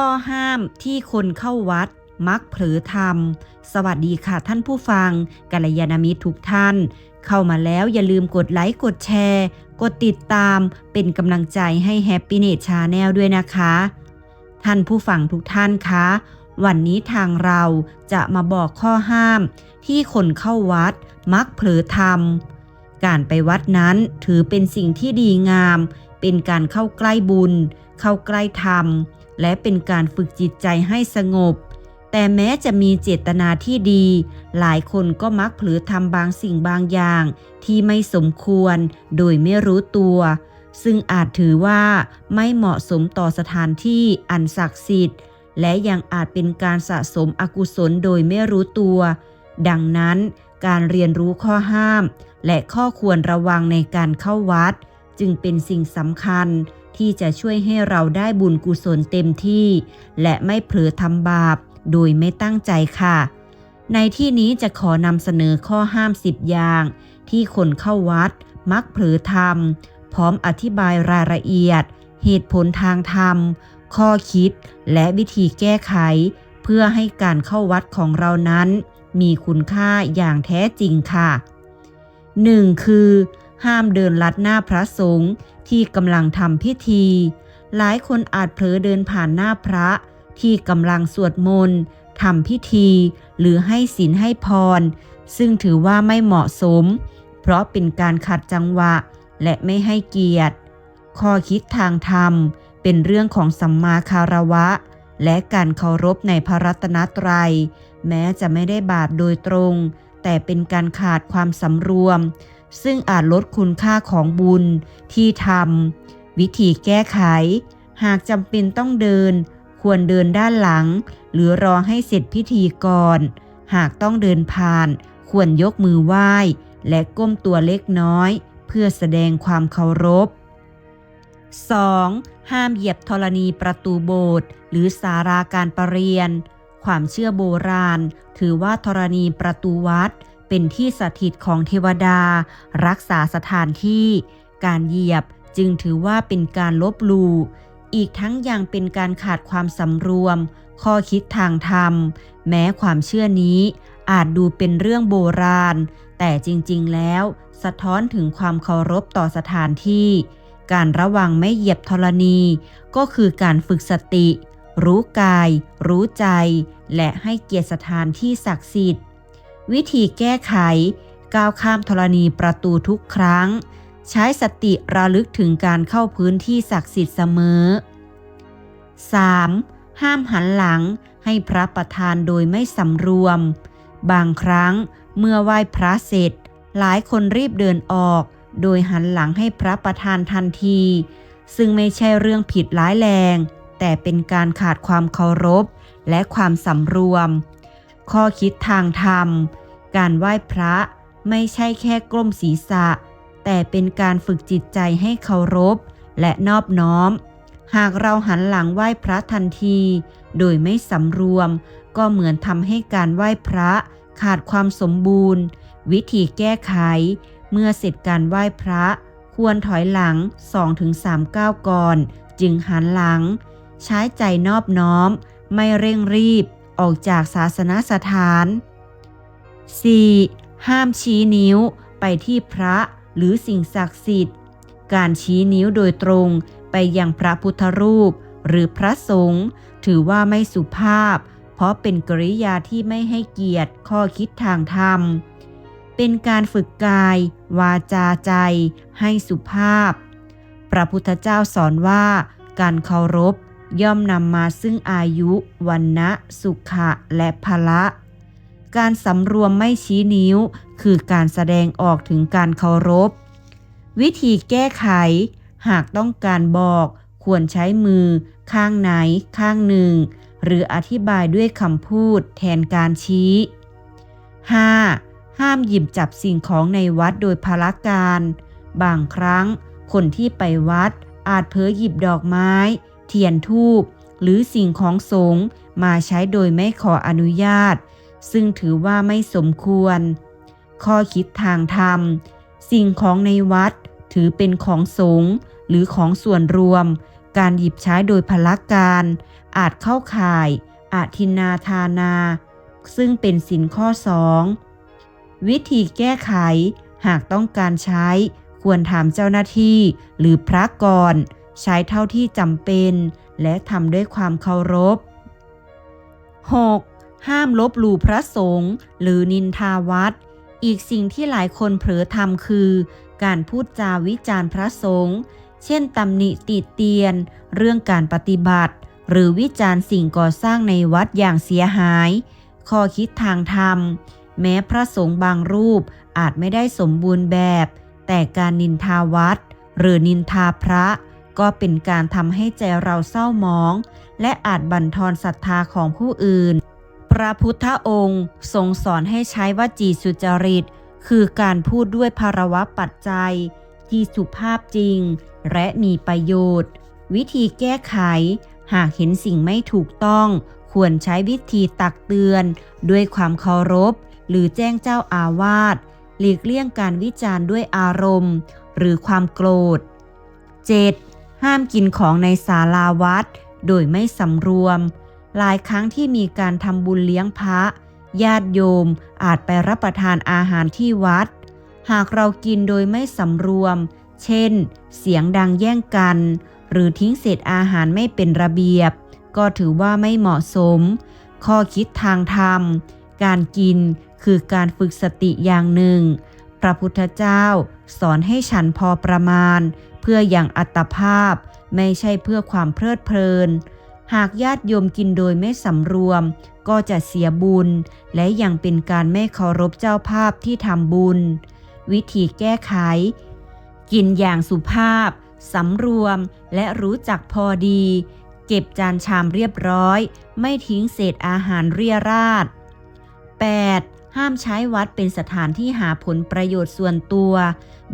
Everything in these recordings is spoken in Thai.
ข้อห้ามที่คนเข้าวัด มักเผลอทำสวัสดีค่ะท่านผู้ฟังกัลยาณมิตรทุกท่าน เข้ามาแล้วอย่าลืมกดไลค์กดแชร์ กดติดตามเป็นกำลังใจให้ Happy n e t Channel ด้วยนะคะ ท่านผู้ฟังทุกท่านคะวันนี้ทางเราจะมาบอกข้อห้าม ที่คนเข้าวัดมักเผลอทำการไปวัดนั้นถือเป็นสิ่งที่ดีงาม เป็นการเข้าใกล้บุญ เข้าใกล้ธรรม และเป็นการฝึกจิตใจให้สงบ แต่แม้จะมีเจตนาที่ดี หลายคนก็มักเผลอทำบางสิ่งบางอย่าง ที่ไม่สมควร โดยไม่รู้ตัว ซึ่งอาจถือว่าไม่เหมาะสมต่อสถานที่อันศักดิ์สิทธิ์ และยังอาจเป็นการสะสมอกุศลโดยไม่รู้ตัว ดังนั้นการเรียนรู้ข้อห้าม และข้อควรระวังในการเข้าวัด จึงเป็นสิ่งสำคัญ ที่จะช่วยให้เราได้บุญกุศลเต็มที่ และไม่เผลอทำบาป โดยไม่ตั้งใจค่ะ ในที่นี้จะขอนำเสนอข้อห้ามสิบอย่าง ที่คนเข้าวัด มักเผลอทำพร้อมอธิบายรายละเอียด เหตุผลทางธรรม ข้อคิด และวิธีแก้ไข เพื่อให้การเข้าวัดของเรานั้น มีคุณค่าอย่างแท้จริงค่ะ 1. คือ ห้ามเดินลัดหน้าพระสงฆ์ ที่กำลังทำพิธี หลายคนอาจเผลอเดินผ่านหน้าพระ ที่กำลังสวดมนต์ทำพิธี หรือให้ศีลให้พร ซึ่งถือว่าไม่เหมาะสม เพราะเป็นการขัดจังหวะ และไม่ให้เกียรติ ข้อคิดทางธรรม เป็นเรื่องของสัมมาคารวะ และการเคารพในพระรัตนตรัย แม้จะไม่ได้บาปโดยตรง แต่เป็นการขาดความสำรวม ซึ่งอาจลดคุณค่าของบุญที่ทำวิธีแก้ไข หากจำเป็นต้องเดิน ควรเดินด้านหลัง หรือรอให้เสร็จพิธีก่อน หากต้องเดินผ่าน ควรยกมือไหว้ และก้มตัวเล็กน้อย เพื่อแสดงความเคารพ 2. ห้ามเหยียบธรณีประตูโบสถ์หรือสาราการประเรียน ความเชื่อโบราณ ถือว่าธรณีประตูวัด เป็นที่สถิตของเทวดา รักษาสถานที่ การเหยียบจึงถือว่าเป็นการลบลู่อีกทั้งยังเป็นการขาดความสำรวม ข้อคิดทางธรรม แม้ความเชื่อนี้อาจดูเป็นเรื่องโบราณ แต่จริงๆแล้ว สะท้อนถึงความเคารพต่อสถานที่ การระวังไม่เหยียบธรณี ก็คือการฝึกสติ รู้กาย รู้ใจ และให้เกียรติสถานที่ศักดิ์สิทธิ์ วิธีแก้ไข ก้าวข้ามธรณีประตูทุกครั้ง ใช้สติระลึกถึงการเข้าพื้นที่ศักดิ์สิทธิ์เสมอ 3. ห้ามหันหลังให้พระประธานโดยไม่สำรวม บางครั้งเมื่อไหว้พระเสร็จ หลายคนรีบเดินออก โดยหันหลังให้พระประธานทันที ซึ่งไม่ใช่เรื่องผิดร้ายแรง แต่เป็นการขาดความเคารพและความสำรวม ข้อคิดทางธรรม การไหว้พระไม่ใช่แค่กล้มศีรษะ แต่เป็นการฝึกจิตใจให้เคารพ และนอบน้อม หากเราหันหลังไหว้พระทันที โดยไม่สำรวม ก็เหมือนทำให้การไหว้พระขาดความสมบูรณ์ วิธีแก้ไข เมื่อเสร็จการไหว้พระ ควรถอยหลัง 2-3 ก้าวก่อน จึงหันหลัง ใช้ใจนอบน้อม ไม่เร่งรีบ ออกจากศาสนสถาน 4. ห้ามชี้นิ้วไปที่พระหรือสิ่งศักดิ์สิทธิ์ การชี้นิ้วโดยตรงไปยังพระพุทธรูป หรือพระสงฆ์ถือว่าไม่สุภาพ เพราะเป็นกริยาที่ไม่ให้เกียรติข้อคิดทางธรรม เป็นการฝึกกาย วาจาใจ ให้สุภาพ พระพุทธเจ้าสอนว่าการเคารพ ย่อมนำมาซึ่งอายุ วันนะสุขะ และพละ การสำรวมไม่ชี้นิ้ว คือการแสดงออกถึงการเคารพ วิธีแก้ไข หากต้องการบอกควรใช้มือ ข้างไหน ข้างหนึ่ง หรืออธิบายด้วยคำพูดแทนการชี้ 5. ห้ามหยิบจับสิ่งของในวัดโดยพละการ บางครั้ง คนที่ไปวัดอาจเผลอหยิบดอกไม้ เทียนทูบหรือสิ่งของสงฆ์มาใช้โดยไม่ขออนุญาต ซึ่งถือว่าไม่สมควร ข้อคิดทางธรรม สิ่งของในวัดถือเป็นของสงฆ์หรือของส่วนรวม การหยิบใช้โดยพละการ อาจเข้าข่าย อาทินนาทานา ซึ่งเป็นสินข้อสองวิธีแก้ไขหากต้องการใช้ควรถามเจ้าหน้าที่หรือพระก่อน ใช้เท่าที่จำเป็น และทำด้วยความเคารพ 6. ห้ามลบหลู่พระสงฆ์หรือนินทาวัด อีกสิ่งที่หลายคนเผลอทำคือ การพูดจาวิจารณ์พระสงฆ์เช่นตำหนิติเตียน เรื่องการปฏิบัติ หรือวิจารณ์สิ่งก่อสร้างในวัดอย่างเสียหาย ข้อคิดทางธรรม แม้พระสงฆ์บางรูปอาจไม่ได้สมบูรณ์แบบ แต่การนินทาวัด หรือนินทาพระ ก็เป็นการทำให้ใจเราเศร้าหมอง และอาจบั่นทอนศรัทธาของผู้อื่น พระพุทธองค์ทรงสอนให้ใช้วจีสุจริต คือการพูดด้วยภารวะปัจจัย ที่สุภาพจริง และมีประโยชน์ วิธีแก้ไข หากเห็นสิ่งไม่ถูกต้อง ควรใช้วิธีตักเตือน ด้วยความเคารพ หรือแจ้งเจ้าอาวาสหลีกเลี่ยงการวิจารณ์ด้วยอารมณ์ หรือความโกรธ 7. ห้ามกินของในศาลาวัด โดยไม่สำรวม หลายครั้งที่มีการทำบุญเลี้ยงพระ ญาติโยมอาจไปรับประทานอาหารที่วัด หากเรากินโดยไม่สำรวม เช่น เสียงดังแย่งกัน หรือทิ้งเศษอาหารไม่เป็นระเบียบ ก็ถือว่าไม่เหมาะสม ข้อคิดทางธรรม การกินคือการฝึกสติอย่างหนึ่ง พระพุทธเจ้าสอนให้ฉันพอประมาณ พื่ออย่างอัตภาพไม่ใช่เพื่อความเพลิดเพลิน หากญาติโยมกินโดยไม่สำรวม ก็จะเสียบุญ และยังเป็นการไม่เคารพเจ้าภาพที่ทำบุญ วิธีแก้ไข กินอย่างสุภาพสำรวมและรู้จักพอดี เก็บจานชามเรียบร้อย ไม่ทิ้งเศษอาหารเรียราด 8. ห้ามใช้วัดเป็นสถานที่หาผลประโยชน์ส่วนตัว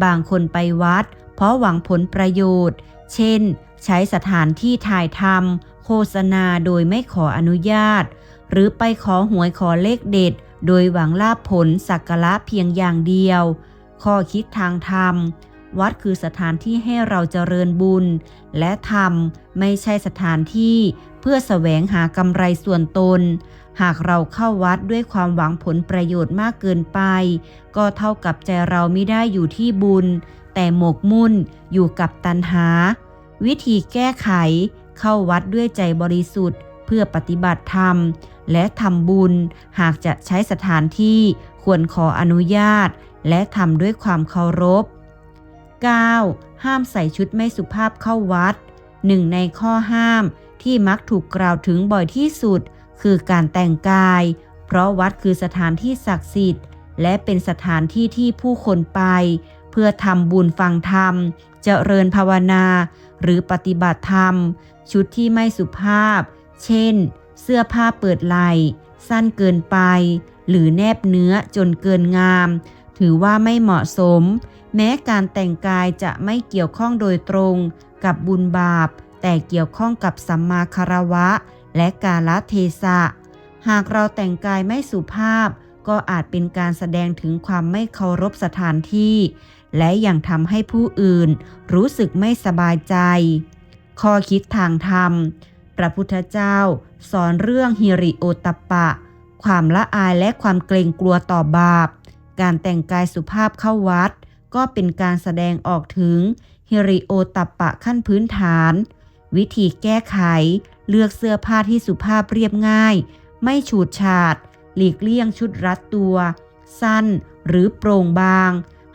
บางคนไปวัดเพราะหวังผลประโยชน์ เช่น ใช้สถานที่ถ่ายทำโฆษณาโดยไม่ขออนุญาต หรือไปขอหวยขอเลขเด็ด โดยหวังลาภผลสักกะละเพียงอย่างเดียว ข้อคิดทางธรรม วัดคือสถานที่ให้เราเจริญบุญ และธรรมไม่ใช่สถานที่เพื่อแสวงหากำไรส่วนตน หากเราเข้าวัดด้วยความหวังผลประโยชน์มากเกินไป ก็เท่ากับใจเราไม่ได้อยู่ที่บุญ แต่หมกมุ่นอยู่กับตัณหา วิธีแก้ไข เข้าวัดด้วยใจบริสุทธิ์ เพื่อปฏิบัติธรรม และทำบุญ หากจะใช้สถานที่ควรขออนุญาต และทำด้วยความเคารพ 9. ห้ามใส่ชุดไม่สุภาพเข้าวัด หนึ่งในข้อห้ามที่มักถูกกล่าวถึงบ่อยที่สุด คือการแต่งกาย เพราะวัดคือสถานที่ศักดิ์สิทธิ์ และเป็นสถานที่ที่ผู้คนไป เพื่อทำบุญฟังธรรมเจริญภาวนา หรือปฏิบัติธรรม ชุดที่ไม่สุภาพ เช่น เสื้อผ้าเปิดไหล่สั้นเกินไป หรือแนบเนื้อจนเกินงาม ถือว่าไม่เหมาะสม แม้การแต่งกายจะไม่เกี่ยวข้องโดยตรงกับบุญบาป แต่เกี่ยวข้องกับสัมมาคารวะ และกาลเทศะ หากเราแต่งกายไม่สุภาพ ก็อาจเป็นการแสดงถึงความไม่เคารพสถานที่ และยังทำให้ผู้อื่นรู้สึกไม่สบายใจ ข้อคิดทางธรรม พระพุทธเจ้า สอนเรื่องฮิริโอตปะ ความละอายและความเกรงกลัวต่อบาป การแต่งกายสุภาพเข้าวัด ก็เป็นการแสดงออกถึงฮิริโอตัปปะขั้นพื้นฐาน วิธีแก้ไข เลือกเสื้อผ้าที่สุภาพเรียบง่าย ไม่ฉูดฉาด หลีกเลี่ยงชุดรัดตัว สั้นหรือโปร่งบาง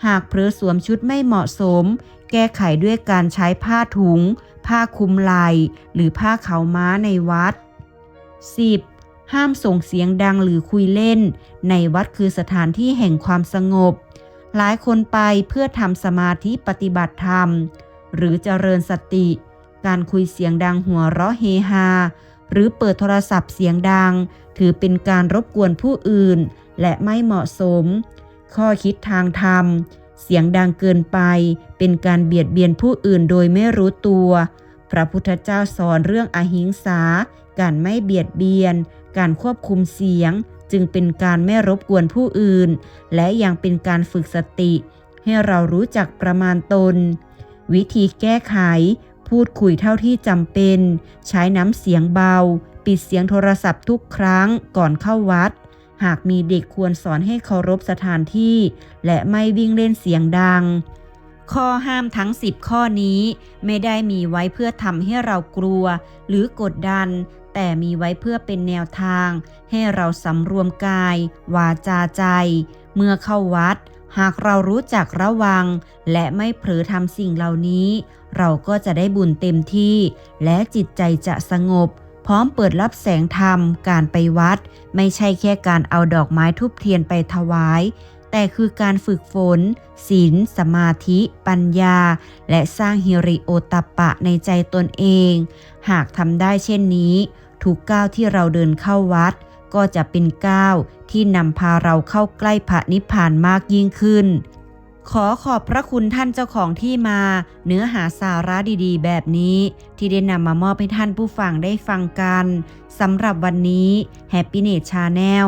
หากเพลอสวมชุดไม่เหมาะสม แก้ไขด้วยการใช้ผ้าถุง ผ้าคลุมไหล่หรือผ้าเขาม้าในวัด 10. ห้ามส่งเสียงดังหรือคุยเล่น ในวัดคือสถานที่แห่งความสงบ หลายคนไปเพื่อทำสมาธิปฏิบัติธรรม หรือเจริญสติ การคุยเสียงดังหัวเราะเฮฮา หรือเปิดโทรศัพท์เสียงดัง ถือเป็นการรบกวนผู้อื่น และไม่เหมาะสม ข้อคิดทางธรรม เสียงดังเกินไป เป็นการเบียดเบียนผู้อื่นโดยไม่รู้ตัว พระพุทธเจ้าสอนเรื่องอหิงสา การไม่เบียดเบียน การควบคุมเสียง จึงเป็นการไม่รบกวนผู้อื่น และยังเป็นการฝึกสติ ให้เรารู้จักประมาณตน วิธีแก้ไข พูดคุยเท่าที่จำเป็น ใช้น้ำเสียงเบา ปิดเสียงโทรศัพท์ทุกครั้งก่อนเข้าวัด หากมีเด็กควรสอนให้เคารพสถานที่ และไม่วิ่งเล่นเสียงดัง ข้อห้ามทั้ง 10 ข้อนี้ไม่ได้มีไว้เพื่อทำให้เรากลัว หรือกดดัน แต่มีไว้เพื่อเป็นแนวทาง ให้เราสำรวมกาย วาจาใจ เมื่อเข้าวัด หากเรารู้จักระวัง และไม่เผลอทำสิ่งเหล่านี้ เราก็จะได้บุญเต็มที่ และจิตใจจะสงบ พร้อมเปิดรับแสงธรรม การไปวัด ไม่ใช่แค่การเอาดอกไม้ทุบเทียนไปถวาย แต่คือการฝึกฝนศีลสมาธิ ปัญญา และสร้างฮิริโอตตัปปะในใจตนเอง หากทำได้เช่นนี้ ทุกก้าวที่เราเดินเข้าวัด ก็จะเป็นก้าวที่นำพาเราเข้าใกล้พระนิพพานมากยิ่งขึ้น ขอขอบพระคุณท่านเจ้าของที่มา เนื้อหาสาระดีๆ แบบนี้ ที่ได้นำมามอบให้ท่านผู้ฟังได้ฟังกันสำหรับวันนี้แฮปปี้เน Channel